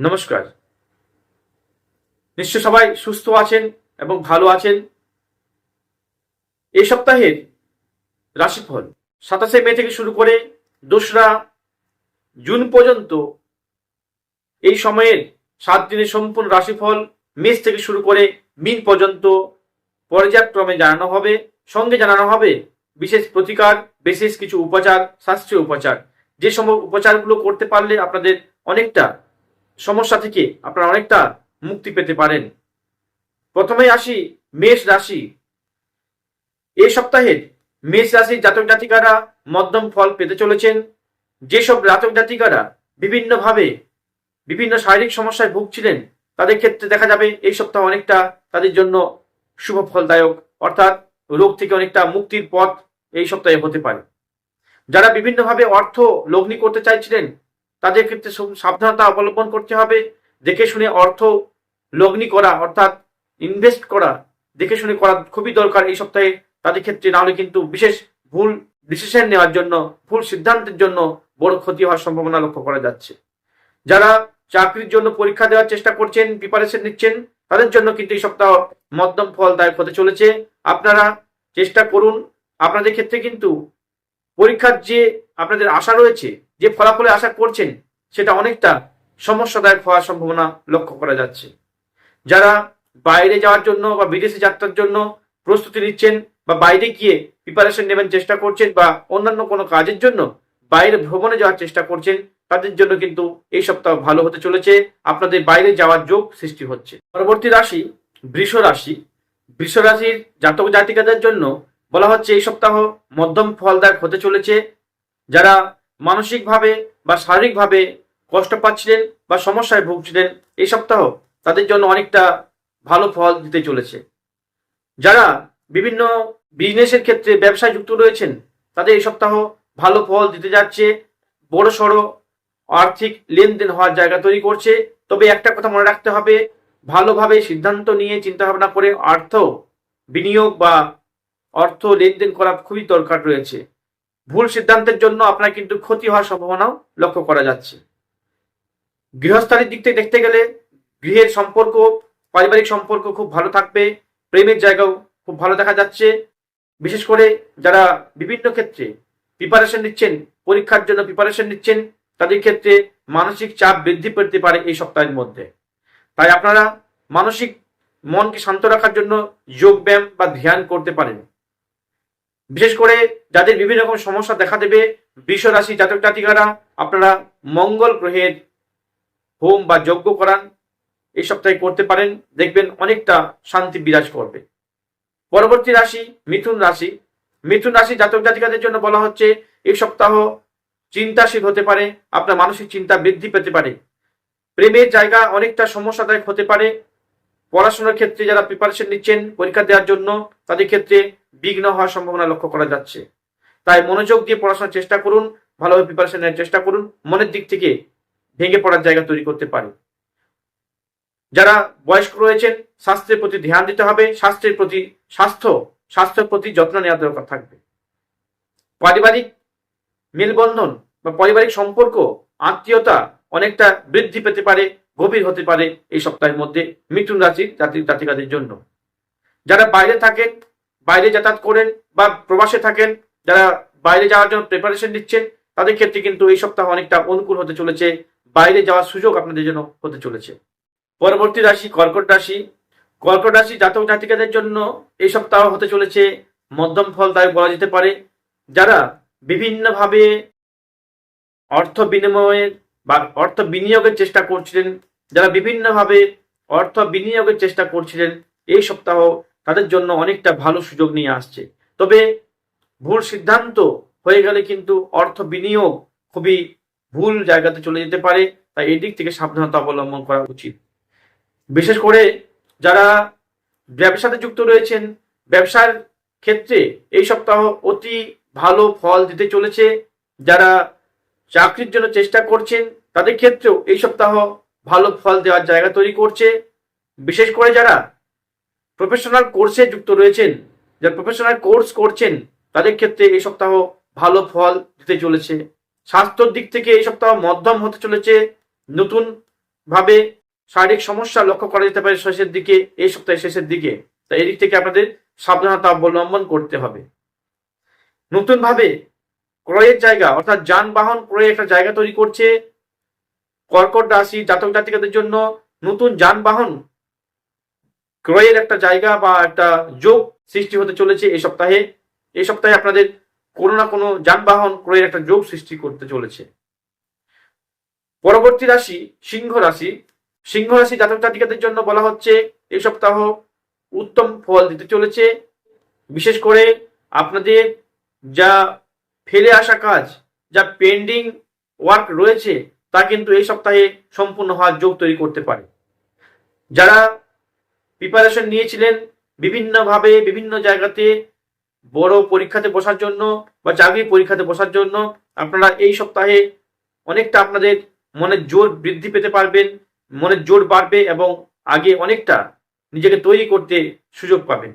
নমস্কার। নিশ্চয় সবাই সুস্থ আছেন এবং ভালো আছেন? এই সপ্তাহের রাশিফল সাতাশে মে থেকে শুরু করে দোসরা জুন পর্যন্ত এই সময়ের সাত দিনের সম্পূর্ণ রাশিফল মেষ থেকে শুরু করে মিন পর্যন্ত পর্যায়ক্রমে জানানো হবে, সঙ্গে জানানো হবে বিশেষ প্রতিকার, বিশেষ কিছু উপচার, শাস্ত্রীয় উপচার। যে সময় উপচারগুলো করতে পারলে আপনাদের অনেকটা সমস্যা থেকে আপনারা অনেকটা মুক্তি পেতে পারেন। প্রথমে আসি মেষ রাশি। এই সপ্তাহের মেষ রাশির জাতক জাতিকারা মধ্যম ফল পেতে চলেছেন। যেসব জাতক জাতিকারা বিভিন্নভাবে বিভিন্ন শারীরিক সমস্যায় ভুগছিলেন, তাদের ক্ষেত্রে দেখা যাবে এই সপ্তাহ অনেকটা তাদের জন্য শুভ ফলদায়ক, অর্থাৎ রোগ থেকে অনেকটা মুক্তির পথ এই সপ্তাহে হতে পারে। যারা বিভিন্নভাবে অর্থ লগ্নি করতে চাইছিলেন তাদের ক্ষেত্রে সাবধানতা অবলম্বন করতে হবে। দেখে শুনে অর্থ লগ্নি করা, অর্থাৎ ইনভেস্ট করা, দেখে শুনে করা খুবই দরকার এই সপ্তাহে। তাদের ক্ষেত্রে নাহলে কিন্তু বিশেষ ভুল ডিসিশন নেওয়ার জন্য, ভুল সিদ্ধান্তের জন্য বড় ক্ষতি হওয়ার সম্ভাবনা লক্ষ্য করা যাচ্ছে। যারা চাকরির জন্য পরীক্ষা দেওয়ার চেষ্টা করছেন প্রিপারেশন নিচ্ছেন, তাদের জন্য কিন্তু এই সপ্তাহ মধ্যম ফলদায়ক হতে চলেছে। আপনারা চেষ্টা করুন। আপনাদের ক্ষেত্রে কিন্তু পরীক্ষার যে আপনাদের আশা রয়েছে, যে ফলাফলে আশা করছেন, সেটা অনেকটা সমস্যাদায়ক হওয়ার সম্ভাবনা লক্ষ্য করা যাচ্ছে। যারা বাইরে যাওয়ার জন্য বা বিদেশে যাত্রার জন্য প্রস্তুতি নিচ্ছেন বা বাইরে গিয়ে প্রিপারেশন নেবেন চেষ্টা করছেন বা অন্যান্য কোনো কাজের জন্য বাইরে ভ্রমণে যাওয়ার চেষ্টা করছেন, তাদের জন্য কিন্তু এই সপ্তাহ ভালো হতে চলেছে। আপনাদের বাইরে যাওয়ার যোগ সৃষ্টি হচ্ছে। পরবর্তী রাশি বৃষ রাশি। বৃষ রাশির জাতক জাতিকাদের জন্য বলা হচ্ছে এই সপ্তাহ মধ্যম ফলদায়ক হতে চলেছে। যারা মানসিকভাবে বা শারীরিকভাবে কষ্ট পাচ্ছিলেন বা সমস্যায় ভুগছিলেন এই সপ্তাহ তাদের জন্য অনেকটা ভালো ফল দিতে চলেছে। যারা বিভিন্ন বিজনেসের ক্ষেত্রে ব্যবসায় যুক্ত রয়েছেন, তাদের এই সপ্তাহ ভালো ফল দিতে যাচ্ছে। বড় সড়ো আর্থিক লেনদেন হওয়ার জায়গা তৈরি করছে। তবে একটা কথা মনে রাখতে হবে, ভালোভাবে সিদ্ধান্ত নিয়ে চিন্তা ভাবনা করে অর্থ বিনিয়োগ বা অর্থ লেনদেন করা খুবই দরকার রয়েছে। ভুল সিদ্ধান্তের জন্য আপনার কিন্তু ক্ষতি হওয়ার সম্ভাবনাও লক্ষ্য করা যাচ্ছে। গৃহস্থালির দিক থেকে দেখতে গেলে গৃহের সম্পর্ক, পারিবারিক সম্পর্ক খুব ভালো থাকবে, প্রেমের জায়গাও খুব ভালো দেখা যাচ্ছে। বিশেষ করে যারা বিভিন্ন ক্ষেত্রে প্রিপারেশন নিচ্ছেন, পরীক্ষার জন্য প্রিপারেশন নিচ্ছেন, তাদের ক্ষেত্রে মানসিক চাপ বৃদ্ধি পেতে পারে এই সপ্তাহের মধ্যে। তাই আপনারা মানসিক মনকে শান্ত রাখার জন্য যোগ ব্যায়াম বা ধ্যান করতে পারেন। বিশেষ করে যাদের বিভিন্ন রকম সমস্যা দেখা দেবে রাশি জাতক জাতিকারা, আপনারা মঙ্গল গ্রহের হোম বা যজ্ঞ করান, এই সপ্তাহে করতে পারেন, দেখবেন অনেকটা শান্তি বিরাজ করবে। পরবর্তী রাশি মিথুন রাশি। মিথুন রাশি জাতক জাতিকাদের জন্য বলা হচ্ছে, এই সপ্তাহ চিন্তাশীল হতে পারে, আপনার মানসিক চিন্তা বৃদ্ধি পেতে পারে। প্রেমের জায়গা অনেকটা সমস্যাদায়ক হতে পারে। পড়াশোনার ক্ষেত্রে যারা প্রিপারেশন নিচ্ছেন, পরীক্ষা দেওয়ার জন্য, তাদের ক্ষেত্রে বিঘ্ন হওয়ার সম্ভাবনা লক্ষ্য করা যাচ্ছে। তাই মনোযোগ দিয়ে পড়াশোনার চেষ্টা করুন, ভালোভাবে প্রিপারেশন নেওয়ার চেষ্টা করুন, মনের দিক থেকে ভেঙে পড়ার জায়গা তৈরি করতে পারে। যারা বয়স্ক রয়েছেন, স্বাস্থ্যের প্রতি ধ্যান দিতে হবে, স্বাস্থ্যের প্রতি, স্বাস্থ্য, স্বাস্থ্যের প্রতি যত্ন নেওয়া দরকার থাকবে। পারিবারিক মেলবন্ধন বা পারিবারিক সম্পর্ক, আত্মীয়তা অনেকটা বৃদ্ধি পেতে পারে, গভীর হতে পারে এই সপ্তাহের মধ্যে মিথুন রাশির জাতি জাতিকাদের জন্য। যারা বাইরে থাকেন বাইরে যাতায়াত করেন বা প্রবাসে থাকেন, যারা বাইরে যাওয়ার জন্য প্রিপারেশন নিচ্ছেন, তাদের ক্ষেত্রে কিন্তু এই সপ্তাহ অনেকটা অনুকূল হতে চলেছে। বাইরে যাওয়ার সুযোগ আপনাদের জন্য হতে চলেছে। পরবর্তী রাশি কর্কট রাশি। কর্কট রাশি জাতক জাতিকাদের জন্য এই সপ্তাহ হতে চলেছে মধ্যম ফলদায়ক বলা যেতে পারে। যারা বিভিন্নভাবে অর্থ বিনিময়ের বা অর্থ বিনিয়োগের চেষ্টা করছিলেন, যারা বিভিন্নভাবে অর্থ বিনিয়োগের চেষ্টা করছিলেন, এই সপ্তাহ তাদের জন্য অনেকটা ভালো সুযোগ নিয়ে আসছে। তবে ভুল সিদ্ধান্ত হয়ে গেলে কিন্তু অর্থ বিনিয়োগ খুবই ভুল জায়গাতে চলে যেতে পারে, তাই এই দিক থেকে সাবধানতা অবলম্বন করা উচিত। বিশেষ করে যারা ব্যবসাতে যুক্ত রয়েছেন, ব্যবসার ক্ষেত্রে এই সপ্তাহ অতি ভালো ফল দিতে চলেছে। যারা চাকরির জন্য চেষ্টা করছেন, তাদের ক্ষেত্রেও এই সপ্তাহ ভালো ফল দেওয়ার জায়গা তৈরি করছে। বিশেষ করে যারা প্রফেশনাল কোর্সে যুক্ত রয়েছেন, যারা প্রফেশনাল কোর্স করছেন, তাদের ক্ষেত্রে এই সপ্তাহ ভালো ফল দিতে চলেছে। স্বাস্থ্যর দিক থেকে এই সপ্তাহ মধ্যম হতে চলেছে। নতুন ভাবে শারীরিক সমস্যা লক্ষ্য করা যেতে পারে শেষের দিকে, এই সপ্তাহের শেষের দিকে। তাই এদিক থেকে আপনাদের সাবধানতা অবলম্বন করতে হবে। নতুন ভাবে ক্রয়ের জায়গা, অর্থাৎ যানবাহন ক্রয়ে একটা জায়গা তৈরি করছে। কর্কট রাশি, জাতক জাতিকাদের জন্য নতুন যানবাহন ক্রয়ের একটা জায়গা বা একটা যোগ সৃষ্টি হতে চলেছে এই সপ্তাহে। এই সপ্তাহে আপনাদের কোনো না কোনো যানবাহন ক্রয়ের একটা যোগ সৃষ্টি করতে চলেছে। পরবর্তী রাশি সিংহ রাশি। সিংহ রাশি জাতক জাতিকাদের জন্য বলা হচ্ছে এই সপ্তাহ উত্তম ফল দিতে চলেছে। বিশেষ করে আপনাদের যা ফেলে আসা কাজ, যা পেন্ডিং ওয়ার্ক রয়েছে, তা কিন্তু এই সপ্তাহে সম্পূর্ণ হওয়ার যোগ তৈরি করতে পারে। যারা প্রিপারেশন নিয়েছিলেন বিভিন্নভাবে, বিভিন্ন জায়গাতে, বড় পরীক্ষাতে বসার জন্য বা চাকরি পরীক্ষাতে বসার জন্য। আপনারা এই সপ্তাহে অনেকটা আপনাদের মনের জোর বৃদ্ধি পেতে পারবেন মনের জোর বাড়বে এবং আগে অনেকটা নিজেকে তৈরি করতে সুযোগ পাবেন।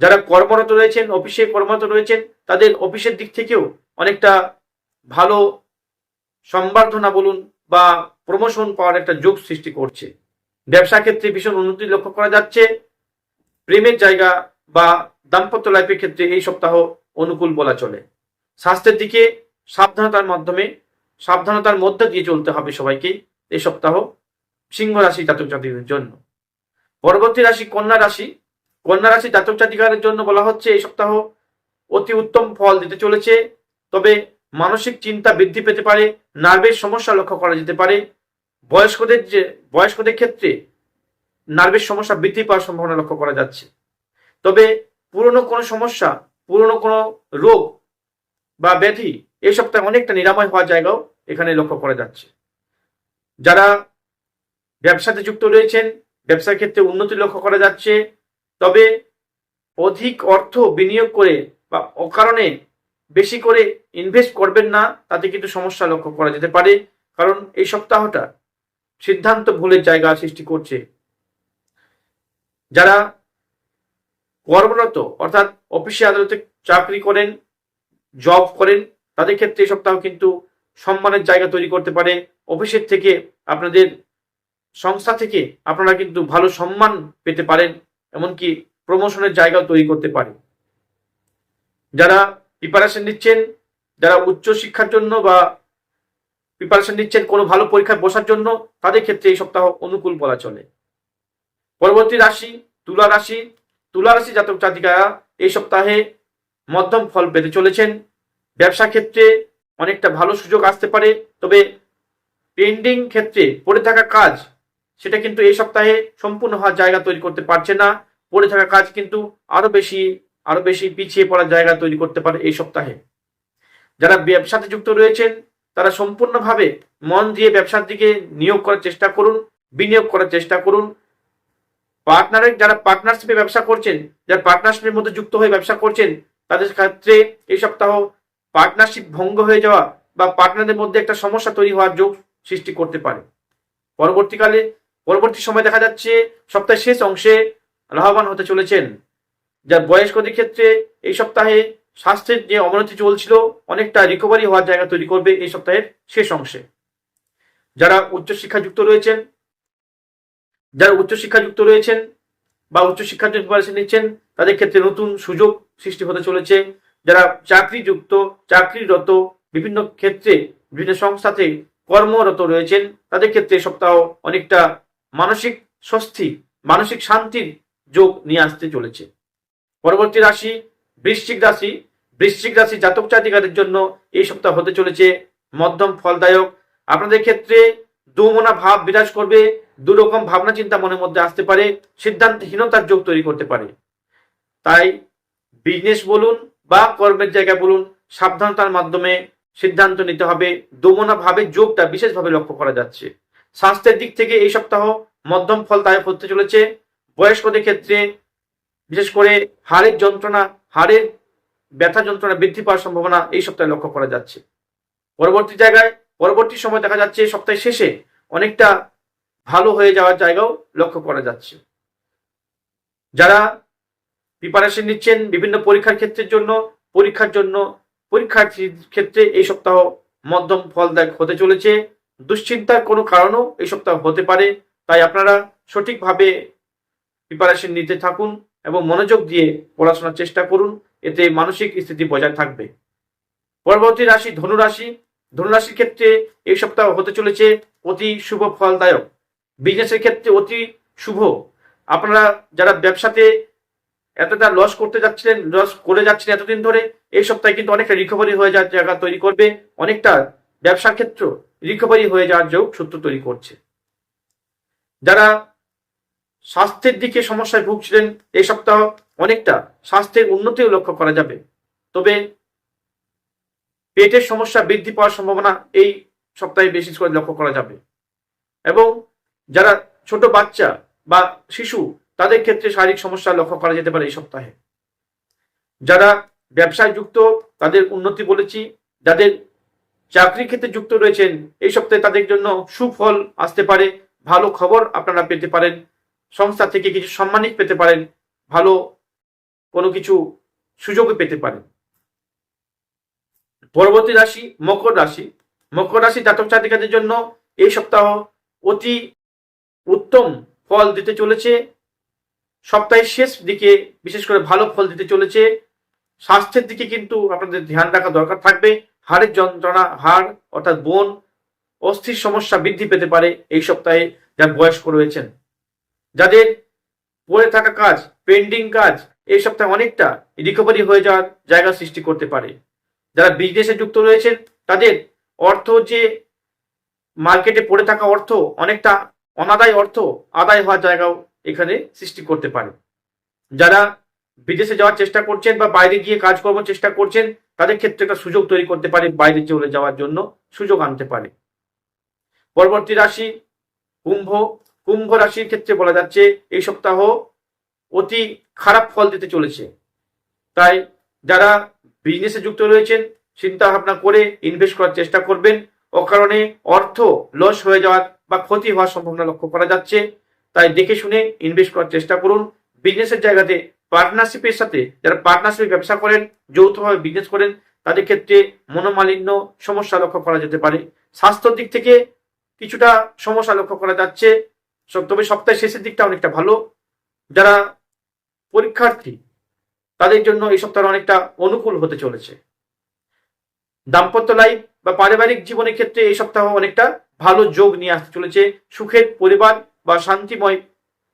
যারা কর্মরত রয়েছেন, অফিসে কর্মরত রয়েছেন, তাদের অফিসের দিক থেকেও অনেকটা ভালো সম্বর্ধনা বলুন বা প্রমোশন পাওয়ার একটা যোগ সৃষ্টি করছে। ব্যবসা ক্ষেত্রে ভীষণ উন্নতি লক্ষ্য করা যাচ্ছে। প্রেমের জায়গা বা দাম্পত্য লাইফের ক্ষেত্রে এই সপ্তাহ অনুকূল বলা চলে। স্বাস্থ্যের দিকে সাবধানতার মাধ্যমে, সাবধানতার মধ্যে দিয়ে চলতে হবে সবাইকে এই সপ্তাহ সিংহ রাশি জাতক জাতিকাদের জন্য। পরবর্তী রাশি কন্যা রাশি। কন্যা রাশি জাতক জাতিকাদের জন্য বলা হচ্ছে এই সপ্তাহ অতি উত্তম ফল দিতে চলেছে। তবে মানসিক চিন্তা বৃদ্ধি পেতে পারে নার্ভের সমস্যা লক্ষ্য করা যেতে পারে। বয়স্কদের যে, বয়স্কদের ক্ষেত্রে নার্ভের সমস্যা বৃদ্ধি পাওয়ার সম্ভাবনা লক্ষ্য করা যাচ্ছে। তবে পুরনো কোনো সমস্যা, পুরনো কোনো রোগ বা ব্যাধি এই সপ্তাহে অনেকটা নিরাময় হওয়ার জায়গাও এখানে লক্ষ্য করা যাচ্ছে। যারা ব্যবসাতে যুক্ত রয়েছেন, ব্যবসার ক্ষেত্রে উন্নতি লক্ষ্য করা যাচ্ছে, তবে অধিক অর্থ বিনিয়োগ করে বা অকারণে বেশি করে ইনভেস্ট করবেন না, তাতে কিন্তু সমস্যা লক্ষ্য করা যেতে পারে। কারণ এই সপ্তাহটা সিদ্ধান্ত ভুলের জায়গা সৃষ্টি করছে। যারা কর্মরত অর্থাৎ অফিসে আদালতে চাকরি করেন, জব করেন, তাদের ক্ষেত্রে এই সপ্তাহ কিন্তু সম্মানের জায়গা তৈরি করতে পারে। অফিসের থেকে আপনাদের সংস্থা থেকে আপনারা কিন্তু ভালো সম্মান পেতে পারেন, এমনকি প্রমোশনের জায়গাও তৈরি করতে পারে। যারা প্রিপারেশন নিচ্ছেন, যারা উচ্চ শিক্ষার জন্য বা প্রিপারেশন নিচ্ছেন কোনো ভালো পরীক্ষায় বসার জন্য, তাদের ক্ষেত্রে এই সপ্তাহ অনুকূল বলা চলে। পরবর্তী রাশি, তুলা রাশি। তুলা রাশি জাতক জাতিকারা এই সপ্তাহে মধ্যম ফল পেতে চলেছেন। ব্যবসা ক্ষেত্রে অনেকটা ভালো সুযোগ আসতে পারে, তবে পেন্ডিং ক্ষেত্রে পড়ে থাকা কাজ, সেটা কিন্তু এই সপ্তাহে সম্পূর্ণ হওয়ার জায়গা তৈরি করতে পারছে না। পড়ে থাকা কাজ কিন্তু আরও বেশি আরও বেশি পিছিয়ে পড়ার জায়গা তৈরি করতে পারে এই সপ্তাহে। যারা ব্যবসাতে যুক্ত রয়েছেন তারা সম্পূর্ণভাবে মন দিয়ে ব্যবসার দিকে নিয়োগ করার চেষ্টা করুন, বিনিয়োগ করার চেষ্টা করুন। পার্টনারের যারা পার্টনারশিপে ব্যবসা করছেন, যারা পার্টনারশিপের মধ্যে যুক্ত হয়ে ব্যবসা করছেন, তাদের ক্ষেত্রে এই সপ্তাহ পার্টনারশিপ ভঙ্গ হয়ে যাওয়া বা পার্টনারদের মধ্যে একটা সমস্যা তৈরি হওয়ার যোগ সৃষ্টি করতে পারে। পরবর্তীকালে, পরবর্তী সময় দেখা যাচ্ছে সপ্তাহের শেষ অংশে লাভবান হতে চলেছেন। যার বয়স্কদের ক্ষেত্রে এই সপ্তাহে স্বাস্থ্যের যে অবনতি চলছিল, অনেকটা রিকভারি হওয়ার জায়গা তৈরি করবে এই সপ্তাহের শেষ অংশে। যারা উচ্চশিক্ষা যুক্ত রয়েছেন, যারা উচ্চশিক্ষা যুক্ত রয়েছেন বা উচ্চশিক্ষার জন্য প্রিপারেশন নিচ্ছেন, তাদের ক্ষেত্রে নতুন সুযোগ সৃষ্টি হতে চলেছে। যারা চাকরিযুক্ত, চাকরিরত, বিভিন্ন ক্ষেত্রে, বিভিন্ন সংস্থাতে কর্মরত রয়েছেন, তাদের ক্ষেত্রে সপ্তাহ অনেকটা মানসিক স্বস্তি, মানসিক শান্তির যোগ নিয়ে আসতে চলেছে। পরবর্তী রাশি বৃশ্চিক রাশি বৃশ্চিক রাশি জাতক জাতিকাদের জন্য এই সপ্তাহ হতে চলেছে মধ্যম ফলদায়ক। আপনাদের ক্ষেত্রে দুমনা ভাব বিরাজ করবে দু রকম ভাবনা চিন্তা মনের মধ্যে আসতে পারে, সিদ্ধান্তহীনতার যোগ তৈরি করতে পারে। তাই বিজনেস বলুন বা কর্মের জায়গা বলুন, সাবধানতার মাধ্যমে সিদ্ধান্ত নিতে হবে। দোমনা ভাবের যোগটা বিশেষভাবে লক্ষ্য করা যাচ্ছে। স্বাস্থ্যের দিক থেকে এই সপ্তাহ মধ্যম ফলদায়ক হতে চলেছে। বয়স্কদের ক্ষেত্রে বিশেষ করে হাড়ের যন্ত্রণা হাড়ের ব্যথা যন্ত্রণা বৃদ্ধি পাওয়ার সম্ভাবনা এই সপ্তাহে লক্ষ্য করা যাচ্ছে। পরবর্তী জায়গায়, পরবর্তী সময় দেখা যাচ্ছে সপ্তাহের শেষে অনেকটা ভালো হয়ে যাওয়ার জায়গাও লক্ষ্য করা যাচ্ছে। যারা প্রিপারেশন নিচ্ছেন বিভিন্ন পরীক্ষার ক্ষেত্রের জন্য, পরীক্ষার জন্য, পরীক্ষার্থীর ক্ষেত্রে এই সপ্তাহ মধ্যম ফলদায়ক হতে চলেছে। দুশ্চিন্তার কোনো কারণও এই সপ্তাহ হতে পারে, তাই আপনারা সঠিকভাবে প্রিপারেশন নিতে থাকুন। এবং মনোযোগ দিয়ে পড়াশোনার চেষ্টা করুন, এতে মানসিক স্থিতি বজায় থাকবে। পরবর্তী রাশি ধনুরাশি ধনুরাশির ক্ষেত্রে এই সপ্তাহ হতে চলেছে অতি শুভ ফলদায়ক। বিজনেসের ক্ষেত্রে অতি শুভ। আপনারা যারা ব্যবসাতে এতটা লস করতে যাচ্ছিলেন লস করে যাচ্ছিলেন এতদিন ধরে, এই সপ্তাহে কিন্তু অনেকটা রিকভারি হয়ে যাওয়ার জায়গা তৈরি করবে। অনেকটা ব্যবসার ক্ষেত্র রিকভারি হয়ে যাওয়ার যোগ সূত্র তৈরি করছে। যারা স্বাস্থ্যের দিকে সমস্যায় ভুগছিলেন এই সপ্তাহ অনেকটা। স্বাস্থ্যের উন্নতিও লক্ষ্য করা যাবে। তবে পেটের সমস্যা বৃদ্ধি পাওয়ার সম্ভাবনা এই সপ্তাহে বেশি করে লক্ষ্য করা যাবে। এবং যারা ছোট বাচ্চা বা শিশু, তাদের ক্ষেত্রে শারীরিক সমস্যা লক্ষ্য করা যেতে পারে এই সপ্তাহে। যারা ব্যবসায় যুক্ত, তাদের উন্নতি বলেছি। যাদের চাকরি ক্ষেত্রে যুক্ত রয়েছেন, এই সপ্তাহে তাদের জন্য সুফল আসতে পারে। ভালো খবর আপনারা পেতে পারেন। সংস্থা থেকে কিছু সম্মানিত পেতে পারেন, ভালো কোনো কিছু সুযোগও পেতে পারেন। পরবর্তী রাশি মকর রাশি। মকর রাশি জাতক জাতিকাদের জন্য এই সপ্তাহ অতি উত্তম ফল দিতে চলেছে। সপ্তাহের শেষ দিকে বিশেষ করে ভালো ফল দিতে চলেছে। স্বাস্থ্যের দিকে কিন্তু আপনাদের ধ্যান রাখা দরকার থাকবে। হাড়ের যন্ত্রণা, হাড় অর্থাৎ বোন অস্থির সমস্যা বৃদ্ধি পেতে পারে এই সপ্তাহে যারা বয়স্ক রয়েছেন। যাদের পড়ে থাকা কাজ পেন্ডিং কাজ, এই সপ্তাহে অনেকটা রিকভারি হয়ে যাওয়ার জায়গা সৃষ্টি করতে পারে। যারা বিজনেসে যুক্ত রয়েছেন, তাদের অর্থ যে মার্কেটে পড়ে থাকা অর্থ অনেকটা অনাদায় অর্থ আদায় হওয়ার জায়গাও এখানে সৃষ্টি করতে পারে। যারা বিদেশে যাওয়ার চেষ্টা করছেন বা বাইরে গিয়ে কাজকর্ম চেষ্টা করছেন, তাদের ক্ষেত্রে একটা সুযোগ তৈরি করতে পারে, বাইরে চলে যাওয়ার জন্য সুযোগ আনতে পারে। পরবর্তী রাশি, কুম্ভ কুম্ভ রাশির ক্ষেত্রে বলা যাচ্ছে এই সপ্তাহ অতি খারাপ ফল দিতে চলেছে। তাই যারা বিজনেসে যুক্ত রয়েছেন চিন্তা ভাবনা করে ইনভেস্ট করার চেষ্টা করবেন। অকারণে অর্থ লস হয়ে যাওয়ার বা ক্ষতি হওয়ার সম্ভাবনা লক্ষ্য করা যাচ্ছে। তাই দেখে শুনে ইনভেস্ট করার চেষ্টা করুন। বিজনেসের জায়গাতে পার্টনারশিপের সাথে যারা পার্টনারশিপে ব্যবসা করেন, যৌথভাবে বিজনেস করেন, তাদের ক্ষেত্রে মনোমালিন্য সমস্যা লক্ষ্য করা যেতে পারে। স্বাস্থ্যর দিক থেকে কিছুটা সমস্যা লক্ষ্য করা যাচ্ছে। তবে সপ্তাহের শেষের দিকটা অনেকটা ভালো। যারা পরীক্ষার্থী, তাদের জন্য এই সপ্তাহ অনেকটা অনুকূল হতে চলেছে। দাম্পত্য লাইফ বা পারিবারিক জীবনের ক্ষেত্রে এই সপ্তাহ অনেকটা ভালো যোগ নিয়ে আসতে চলেছে। সুখের পরিবার বা শান্তিময়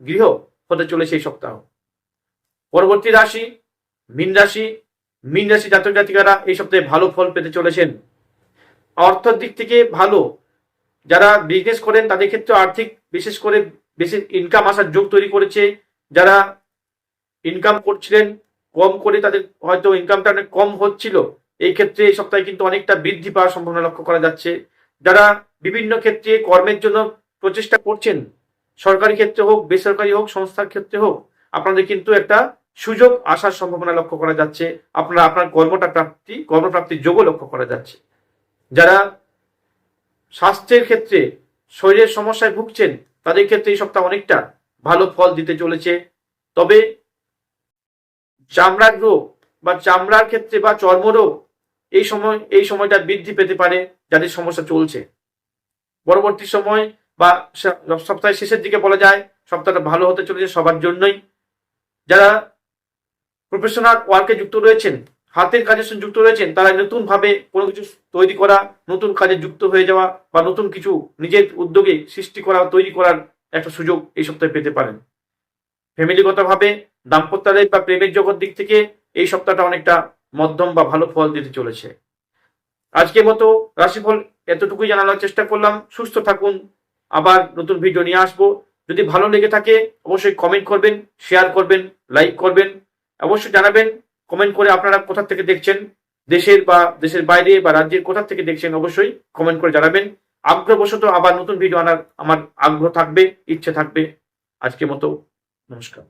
গৃহ হতে চলেছে এই সপ্তাহ। পরবর্তী রাশি, মীন রাশি। মীন রাশি জাতক জাতিকারা এই সপ্তাহে ভালো ফল পেতে চলেছেন। অর্থের দিক থেকে ভালো যারা বিজনেস করেন, তাদের ক্ষেত্রে আর্থিক, বিশেষ করে বেশি ইনকাম আসার যোগ তৈরি করেছে। যারা ইনকাম করছিলেন, কম করে তাদের হয়তো ইনকামটা অনেক কম হচ্ছিল। এই ক্ষেত্রে এই সপ্তাহে কিন্তু অনেকটা বৃদ্ধি পাওয়ার সম্ভাবনা লক্ষ্য করা যাচ্ছে। যারা বিভিন্ন ক্ষেত্রে কর্মের জন্য প্রচেষ্টা করছেন, সরকারি ক্ষেত্রে হোক, বেসরকারি হোক, সংস্থার ক্ষেত্রে হোক, আপনাদের কিন্তু একটা সুযোগ আসার সম্ভাবনা লক্ষ্য করা যাচ্ছে। আপনারা, আপনার কর্মটা প্রাপ্তি, কর্মপ্রাপ্তির যোগও লক্ষ্য করা যাচ্ছে। যারা স্বাস্থ্যের ক্ষেত্রে শরীরের সমস্যায় ভুগছেন, তাদের ক্ষেত্রে এই সপ্তাহ অনেকটা ভালো ফল দিতে চলেছে। তবে চামড়ার রোগ বা চামড়ার ক্ষেত্রে বা চর্মরোগ এই সময়, এই সময়টা বৃদ্ধি পেতে পারে যাদের সমস্যা চলছে। পরবর্তী সময় বা সপ্তাহের শেষের দিকে বলা যায়, সপ্তাহটা ভালো হতে চলেছে সবার জন্যই। যারা প্রফেশনাল ওয়ার্কে যুক্ত রয়েছেন হাতের কাজের সঙ্গে যুক্ত রয়েছেন, তারা নতুন ভাবে কোনো কিছু তৈরি করা, নতুন কাজে যুক্ত হয়ে যাওয়া বা নতুন কিছু নিজের উদ্যোগে সৃষ্টি করা, তৈরি করার একটা সুযোগ এই সপ্তাহে পেতে পারেন। ফ্যামিলিগতভাবে দাম্পত্য life বা প্রেমের জগৎ দিক থেকে এই সপ্তাহটা অনেকটা মধ্যম বা ভালো ফল দিতে চলেছে। আজকের মতো রাশিফল এতটুকুই জানানোর চেষ্টা করলাম। সুস্থ থাকুন। আবার নতুন ভিডিও নিয়ে আসব। যদি ভালো লেগে থাকে, অবশ্যই কমেন্ট করবেন শেয়ার করবেন লাইক করবেন। অবশ্যই জানাবেন কমেন্ট করে আপনারা কোথা থেকে দেখছেন? দেশের বা দেশের বাইরে বা রাজ্যের কোথা থেকে দেখছেন অবশ্যই কমেন্ট করে জানাবেন। আগ্রহবশত আবার নতুন ভিডিও আনার আমার আগ্রহ থাকবে, ইচ্ছে থাকবে। আজকের মতো নমস্কার।